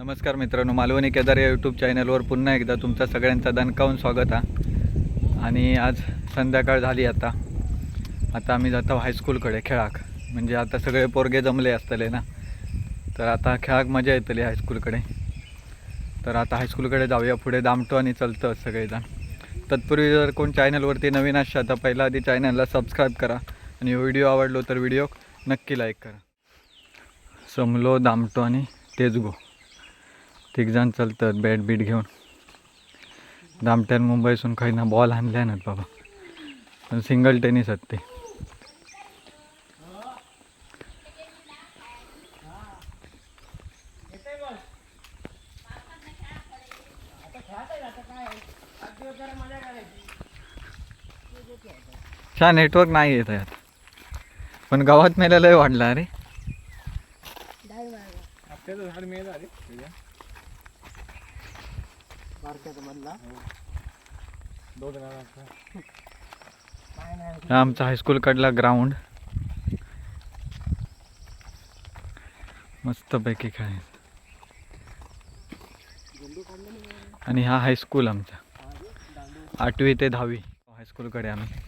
नमस्कार मित्रांनो मालवणी केदार या यूट्यूब चॅनलवर पुन्हा एकदा तुमचा सगळ्यांचा दणकावून स्वागत आहे आणि आज संध्याकाळ झाली आता. आता आम्ही जातो हायस्कूलकडे खेळाक. म्हणजे आता सगळे पोरगे जमले असतले ना. तर आता खेळाक मजा येतली हायस्कूलकडे तर आता हायस्कूलकडे जाऊया पुढे दामटो आणि चलतं सगळेजण. तत्पूर्वी जर कोण चॅनलवरती नवीन असता तर पहिला आधी चॅनलला सबस्क्राईब करा. आणि हो व्हिडिओ आवडलो तर व्हिडिओ नक्की लाईक करा. समलो दामटो आणि तेजगो. तिघजण चलतात बॅट बीट घेऊन. दामट्यान मुंबईसून काही ना बॉल आणल्या नात बाबा. पण सिंगल टेनिस आहेत ते. छान नेटवर्क नाही येत यात. पण गावात मेला लय वाढला अरे. झाड मिळेल अरे तुझ्या मधला दोन जणांचा काय नाही आमचा हायस्कूलकडला ग्राउंड मस्तपैकी आणि हा हायस्कूल आमचा. आठवी ते दहावी. हायस्कूलकडे आम्ही.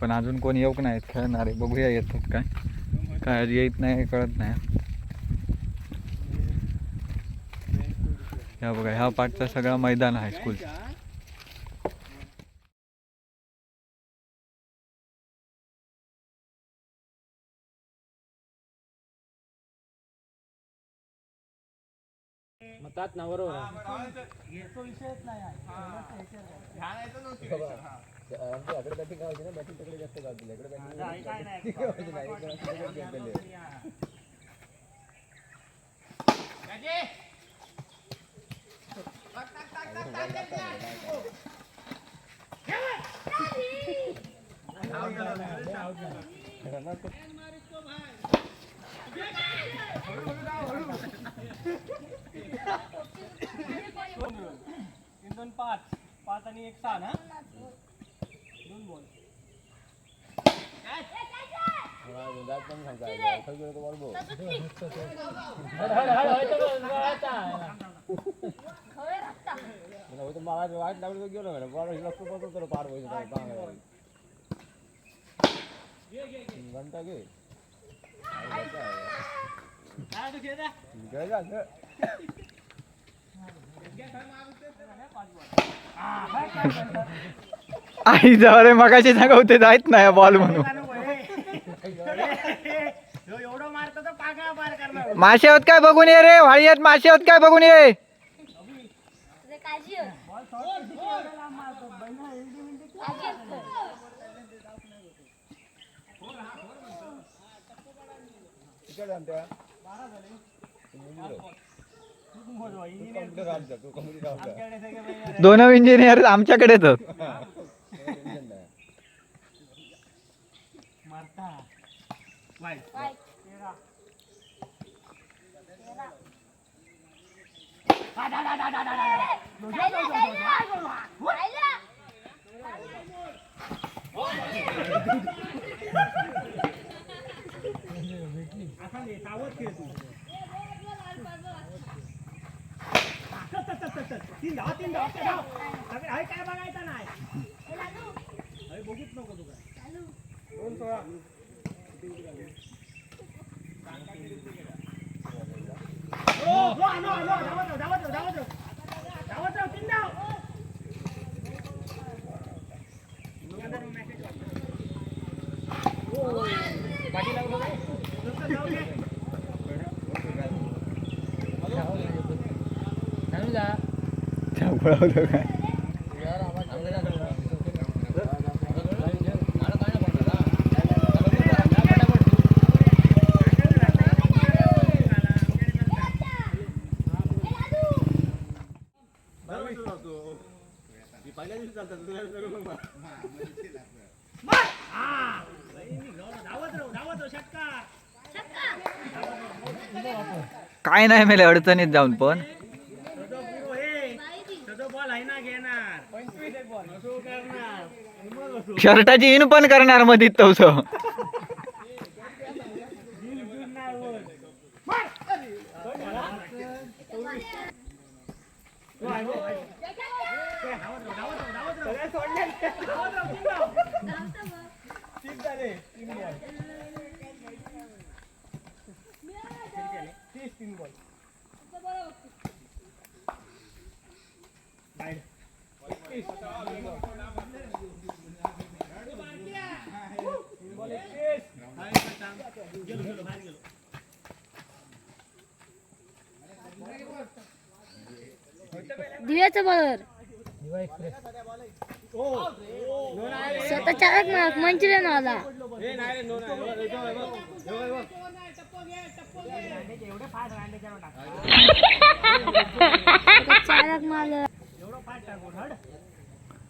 पण अजून कोण येऊक नाहीत खेळणारे. बघूया येतात काय. काय येत नाही कळत नाही. ह्या बघा ह्या पाठचा सगळा मैदान आहे हायस्कूल मतात ना बरोबर तीन दोन पाच. पाच आणि एक सहा ना दोन बॉल आई जाऊ रे मगाशी सांगवते जायत नाही बॉल म्हणून. एवढं मारतो तर पागा पार करणार. मासे होत काय बघून ये रे? वाळीयात मासे होत काय बघून ये? दोन इंजिनियर आमच्याकडे येतात मारता वाईट असा नाही सावध खेळ तू तीन धाव तीन धाव तीन धाव सगळे हाय काय बघायचं नाही हाय बघूच नको तू काय दोन सोळा ओ, हो, आलो, आलो, धावत राह, धावत राह, धावत राह. धावत राह, तीन धाव. ओ, पाठी लागलो काय? नुसतं जाऊ दे. पळवलं काय? काय नाही मेले अडचणीत जाऊन पण. शर्टाची इन पण करणार मध्ये तवसं दिल जुळणार वर. मार! अरे, तो मला. सगळे सोडले धावत राहू, तीन दिव्याचं बरोबर ओ, चालक माग मंचुरियन वाला हे नाही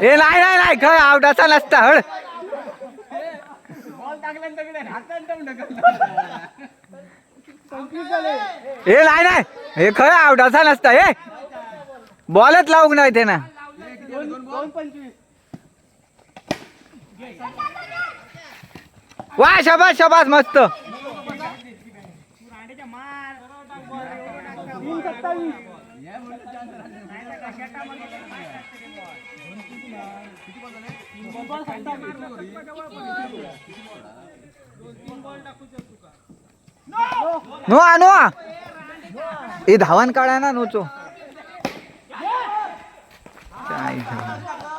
ए नाही नाही नाही खर आवडाचा नसता हळ. हे नाही, ए नाही नाही हे खय आवडाचा नसता हे बॉलच लावूक नाही ते ना वा शबास शबास मस्त. सत्तावीस नो नो ए धावन काढा ना नोचो. काय झालं?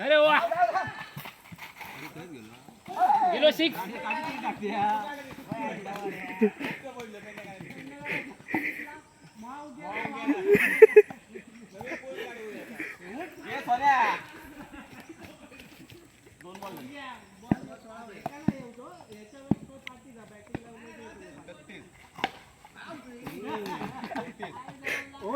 अरे वा. गेलो सिक्स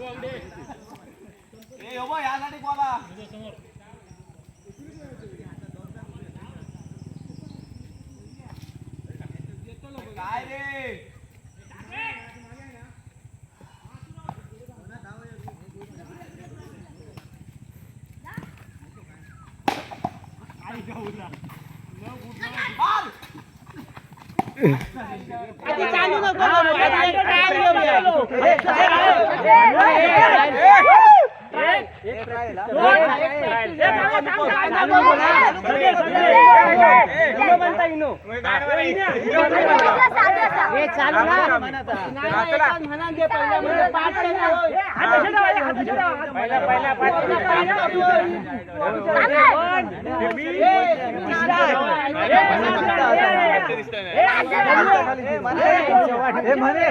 ए बाबा ह्या साठी बोला ચાલુ म्हणे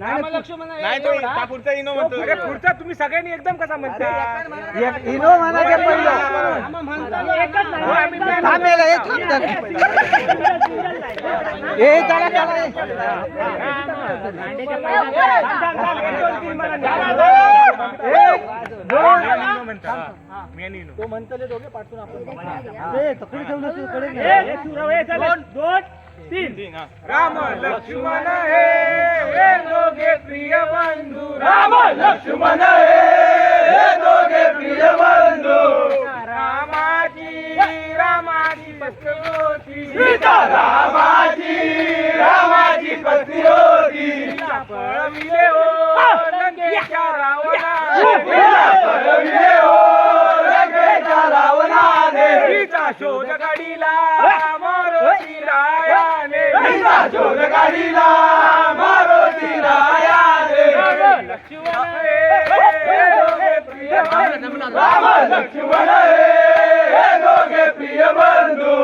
नाही तो हा पुढचा इनो म्हणतो. अरे पुढचा तुम्ही सगळ्यांनी एकदम कसा म्हणता? इनो म्हणा ते पहिलं थांबेल हे. हे तो म्हणतो दोघे पाठवून आपण ए तकडी ठेवलं तू कडे दोन. तीन. राम लक्ष्मण हे हे दोघे प्रिय बंधू. राम लक्ष्मण हे दोघे प्रिय बंधू. रामाची लक्ष्मण हे दोघे प्रिय बंधू